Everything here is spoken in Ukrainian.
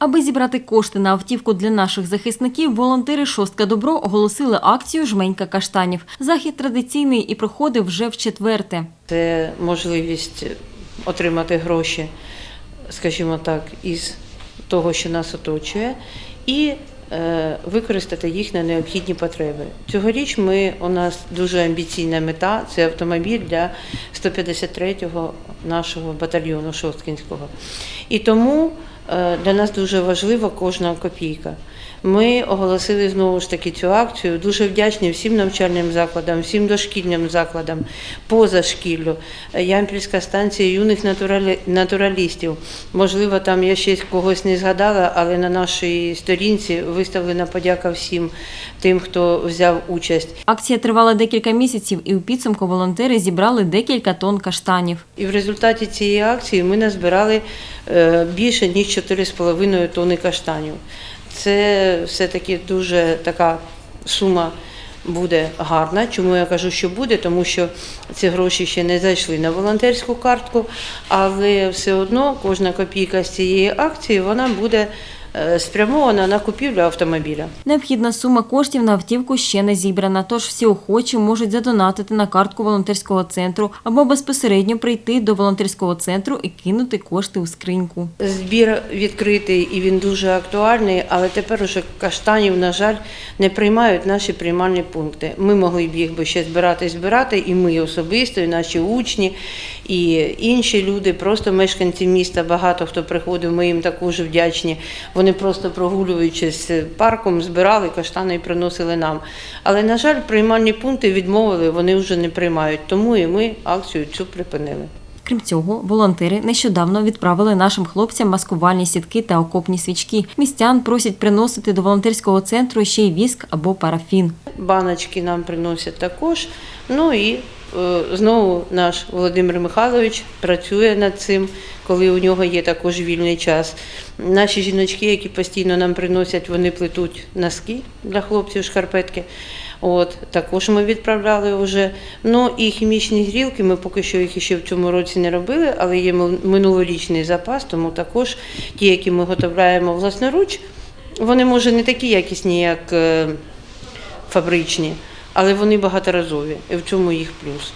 Аби зібрати кошти на автівку для наших захисників, волонтери Шостка Добро оголосили акцію Жменька каштанів. Захід традиційний і проходив вже в четверте. Це можливість отримати гроші, скажімо так, із того, що нас оточує, і е, використати їх на необхідні потреби. Цьогоріч ми у нас дуже амбіційна мета це автомобіль для 153-го нашого батальйону Шосткінського. І тому для нас дуже важлива кожна копійка. Ми оголосили знову ж таки цю акцію. Дуже вдячні всім навчальним закладам, всім дошкільним закладам, поза шкіллю, Ямпільська станція юних натуралі- натуралістів. Можливо, там я ще когось не згадала, але на нашій сторінці виставлена подяка всім тим, хто взяв участь. Акція тривала декілька місяців, і у підсумку волонтери зібрали декілька тонн каштанів. І в результаті цієї акції ми назбирали е, більше ніж 4,5 тонни каштанів. Це все-таки дуже така сума буде гарна. Чому я кажу, що буде? Тому що ці гроші ще не зайшли на волонтерську картку, але все одно кожна копійка з цієї акції вона буде спрямована на купівлю автомобіля. Необхідна сума коштів на автівку ще не зібрана, тож всі охочі можуть задонатити на картку волонтерського центру або безпосередньо прийти до волонтерського центру і кинути кошти у скриньку. Збір відкритий і він дуже актуальний, але тепер уже каштанів, на жаль, не приймають наші приймальні пункти. Ми могли б їх би ще збирати, збирати, і ми особисто, і наші учні, і інші люди, просто мешканці міста, багато хто приходив, ми їм також вдячні. Вони просто прогулюючись парком, збирали каштани і приносили нам. Але, на жаль, приймальні пункти відмовили, вони вже не приймають. Тому і ми акцію цю припинили. Крім цього, волонтери нещодавно відправили нашим хлопцям маскувальні сітки та окопні свічки. Містян просять приносити до волонтерського центру ще й віск або парафін. баночки нам приносять також. Ну і знову наш Володимир Михайлович працює над цим, коли у нього є також вільний час. Наші жіночки, які постійно нам приносять, вони плетуть носки для хлопців, шкарпетки. От, також ми відправляли вже. Ну і хімічні грілки, ми поки що їх ще в цьому році не робили, але є минулорічний запас, тому також ті, які ми готовляємо власноруч, вони може не такі якісні, як е, фабричні, але вони багаторазові. І в чому їх плюс?